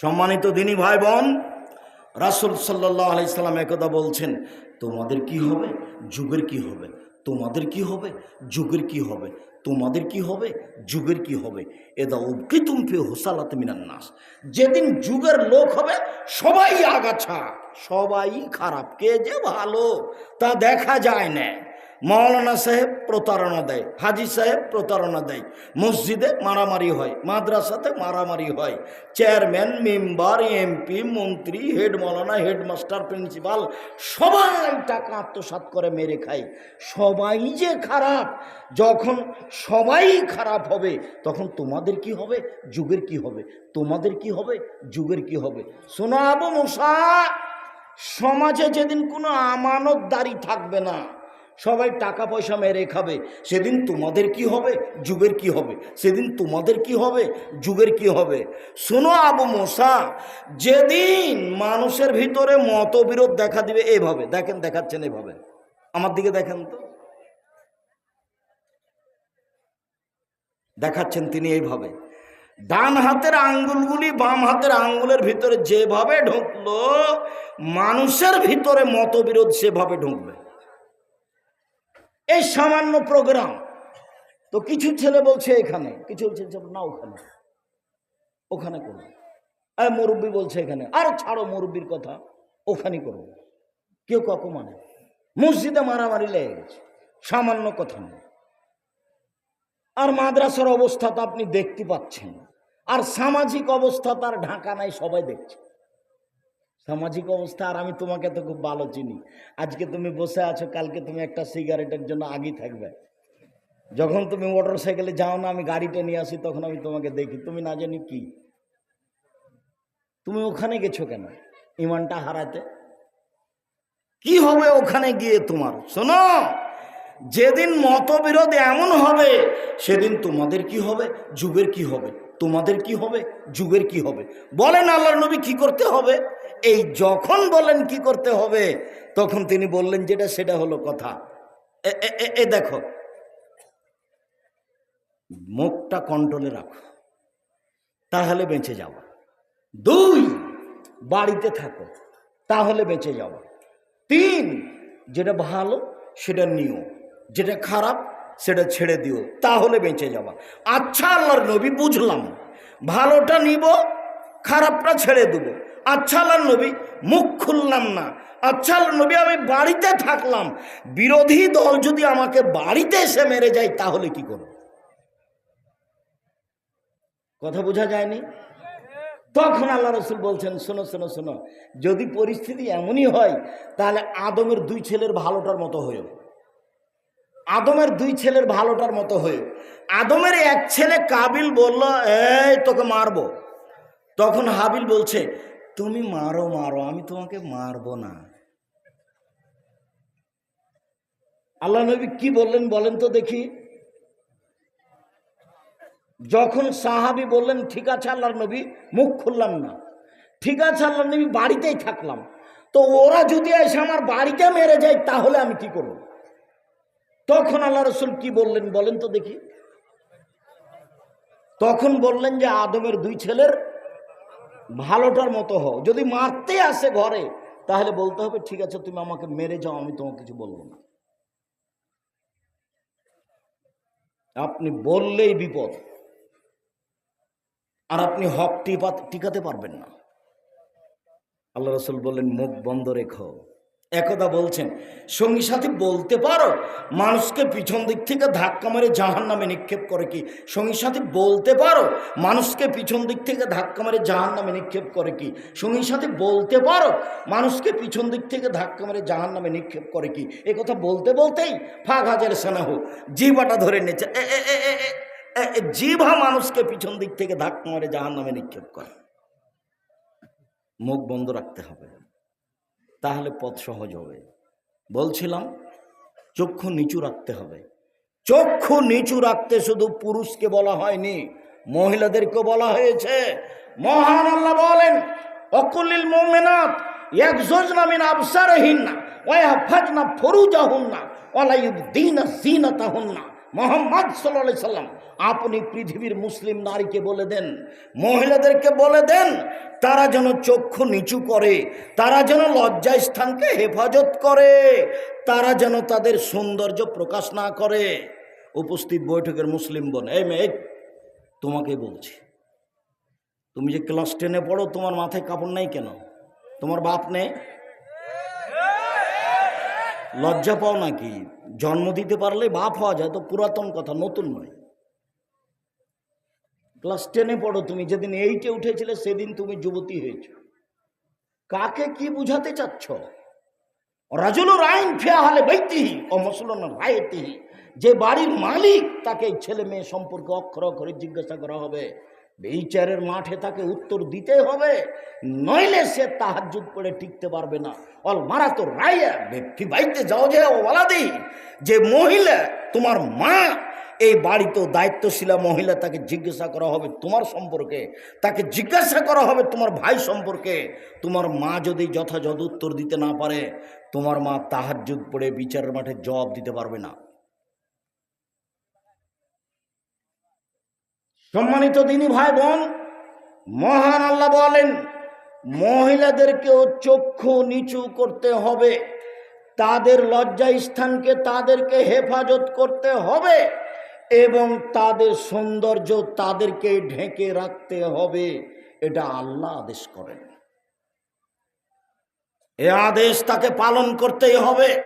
সম্মানিত দিনী ভাই বোন রাসুল সাল্লাহ আলাইসাল্লাম একদা বলছেন, তোমাদের কি হবে? যুগের কি হবে? তোমাদের কি হবে? যুগের কি হবে? তোমাদের কি হবে? যুগের কি হবে? এদা উবকি তুমফি হোসালাত মিনান নাস। যেদিন যুগের লোক হবে, সবাই আগাছা, সবাই খারাপ। কে যে ভালো, তা দেখা যায় না। মৌলানা সাহেব প্রতারণা দেয়, হাজি সাহেব প্রতারণা দেয়। মসজিদে মারামারি হয়, মাদ্রাসাতে মারামারি হয়। চেয়ারম্যান, মেম্বার, এমপি, মন্ত্রী, হেড মৌলানা হেডমাস্টার, প্রিন্সিপাল, সবাই টাকা আত্মসাৎ করে মেরে খায়। সবাই যে খারাপ, যখন সবাই খারাপ হবে, তখন তোমাদের কি হবে? যুগের কি হবে? তোমাদের কি হবে? যুগের কি হবে? শোনো আবু মুসা, সমাজে যেদিন কোনো আমানতদারি থাকবে না সবাই টাকা পয়সা মেরে খাবে। সেদিন তোমাদের কি হবে? যুগের কি হবে? সেদিন তোমাদের কি হবে? যুগের কি হবে? শোনো আবু মোসা, যেদিন মানুষের ভিতরে মতবিরোধ দেখা দিবে, এভাবে। দেখেন, দেখাচ্ছেন এভাবে। আমার দিকে দেখেন তো। দেখাচ্ছেন তিনি এইভাবে। ডান হাতের আঙ্গুলগুলি বাম হাতের আঙ্গুলের ভিতরে যেভাবে ঢুকলো, মানুষের ভিতরে মতবিরোধ সেভাবে ঢুকবে। এই সামান্য প্রোগ্রাম তো কিছু ছেলে বলছে এখানে, কিছু বলছে না ওখানে। ওখানে করো। আর মুরব্বী বলছে এখানে, আর ছাড়ো মুরব্বীর কথা ওখানে করো। কেউ কাকু মানে মসজিদে মারামারি লেগে গেছে, সামান্য কথা নেই আর মাদ্রাসার অবস্থা তো আপনি দেখতে পাচ্ছেন আর সামাজিক অবস্থা তার ঢাকা নাই, সবাই দেখছে। সামাজিক অবস্থা আর আমি তোমাকে তো খুব ভালো চিনি। আজকে তুমি বসে আছো, কালকে তুমি একটা সিগারেটের জন্য আগেই থাকবে। যখন তুমি মোটর সাইকেলে যাও না, আমি গাড়িটা নিয়ে আসি, তখন আমি তোমাকে দেখি। তুমি না জানি কি। তুমি ওখানে গেছো কেন? ইমানটা হারাতে? কি হবে ওখানে গিয়ে তোমার? শোনো, যেদিন মতবিরোধ এমন হবে, সেদিন তোমাদের কি হবে? যুগের কি হবে? তোমাদের কি হবে? যুগের কি হবে? বলেন আল্লাহ নবী কি করতে হবে? এই যখন বলেন কি করতে হবে, তখন তিনি বললেন যেটা সেটা হলো কথা। এ- দেখো, মুখটা কন্ট্রোলে রাখো, তাহলে বেঁচে যাওয়া। দুই, বাড়িতে থাকো, তাহলে বেঁচে যাওয়া। তিন, যেটা ভালো, সেটা নিও, যেটা খারাপ, সেটা ছেড়ে দিও, তাহলে বেঁচে যাওয়া। আচ্ছা আল্লাহর নবী, বুঝলাম। ভালোটা নিব, খারাপটা ছেড়ে দেবো। আচ্ছা আল্লাহ নবী, মুখ খুললাম না। আচ্ছা আল্লাহ নবী, আমি বাড়িতে থাকলাম। বিরোধী দল যদি আমাকে বাড়িতে এসে মেরে যায়, তাহলে কি করব? কথা বোঝা যায়নি? তখন আল্লাহ রসুল বলছেন, শোনো শোনো শোনো, যদি পরিস্থিতি এমনই হয়, তাহলে আদমের দুই ছেলের ভালোটার মতো হয়েও আদমের দুই ছেলের ভালোটার মতো হয়ে আদমের এক ছেলে কাবিল বলল, এই, তোকে মারবো। তখন হাবিল বলছে তুমি মারো মারো, আমি তোমাকে মারবো না। আল্লাহ নবী কি বললেন বলেন তো দেখি। যখন সাহাবি বললেন, ঠিক আছে আল্লাহর নবী, মুখ খুললাম না। ঠিক আছে আল্লাহর নবী, বাড়িতেই থাকলাম। তো ওরা যদি এসে আমার বাড়িতে মেরে যায়, তাহলে আমি কি করব? তখন আল্লাহ রসুল কি বললেন বলেন তো দেখি। তখন বললেন যে, আদমের দুই ছেলের ভালোটার মতো হও। যদি মারতে আসে ঘরে, তাহলে বলতে হবে, ঠিক আছে, তুমি আমাকে মেরে যাও, আমি তোমাকে কিছু বলব না। আপনি বললেই বিপদ। আর আপনি হক টিপা- টিকাতে পারবেন না। আল্লাহ রসুল বললেন, মুখ বন্ধ রেখো। একদা বলছেন সঙ্গী সাথী বলতে পারো? মানুষকে পিছন দিক থেকে ধাক্কা মেরে জাহান নামে নিক্ষেপ করে কি? সঙ্গী সাথী বলতে পারো? মানুষকে পিছন দিক থেকে ধাক্কা মেরে জাহান নামে নিক্ষেপ করে কি? সঙ্গী সাথী বলতে পারো? মানুষকে পিছন দিক থেকে ধাক্কা মেরে জাহান নামে নিক্ষেপ করে কি? এ কথা বলতে বলতেই ফাঁক হাজার সেনাহ জিবাটা ধরে এ, জিভা মানুষকে পিছন দিক থেকে ধাক্কা মেরে জাহান নামে নিক্ষেপ করে। মুখ বন্ধ রাখতে হবে। তাহলে পথ সহজ হবে। বলছিলাম, চক্ষু নিচু রাখতে হবে। চক্ষু নিচু রাখতে শুধু পুরুষকে বলা হয়নি মহিলাদেরকে বলা হয়েছে। মহান আল্লাহ বলেন, অকুলিল মোমেনাত এক যোজনা মিন না ওয়া ফাজনা ফরুজাহুন না না মোহাম্মদ সাল্লাহ সাল্লাম, আপনি পৃথিবীর মুসলিম নারীকে বলে দেন, মহিলাদেরকে বলে দেন, তারা যেন চক্ষু নিচু করে, তারা যেন লজ্জা স্থানকে হেফাজত করে, তারা যেন তাদের সৌন্দর্য প্রকাশ না করে। উপস্থিত বৈঠকের মুসলিম বোন, এই মেয়ে, তোমাকে বলছি, তুমি যে ক্লাস টেনে পড়ো, তোমার মাথায় কাপড় নাই কেন? তোমার বাপ নেই? লজ্জা পাও নাকি? জন্ম দিতে পারলে বাপ হওয়া যায়, তো পুরাতন কথা, নতুন নয়। ক্লাস টেনে পড়ো তুমি, যেদিন এইটে উঠেছিলে, সেদিন তুমি যুবতী হয়েছ। কাকে কি বুঝাতে চাচ্ছ? রাজুলুর আইন ফেয়া হলে বৈতিহি ও মুসলমান রায়তিহি যে বাড়ির মালিক, তাকে ছেলে মেয়ে সম্পর্কে অক্ষর অক্ষরে জিজ্ঞাসা করা হবে। এই চারের মাঠে তাকে উত্তর দিতে হবে, নইলে সে তাহাজুদ পড়ে টিকতে পারবে না। অল মারা তো রায়া ব্যক্তি বাড়িতে যাও যে ওলাদি যে মহিলা, তোমার মা, এই বাড়িতেও দায়িত্বশীলা মহিলা, তাকে জিজ্ঞাসা করা হবে তোমার সম্পর্কে, তাকে জিজ্ঞাসা করা হবে তোমার ভাই সম্পর্কে। তোমার মা যদি যথাযথ উত্তর দিতে না পারে, তোমার মা তাহাজুদ পড়ে বিচারের মাঠে জবাব দিতে পারবে না। সম্মানিত দিনী ভাই বোন, মহান আল্লাহ বলেন, মহিলাদেরকেও চক্ষু নিচু করতে হবে, তাদের লজ্জা স্থানকে তাদেরকে হেফাজত করতে হবে এবং তাদের সৌন্দর্য তাদেরকে ঢেকে রাখতে হবে, এটা আল্লাহ আদেশ করেন। এ আদেশ তাকে পালন করতেই হবে।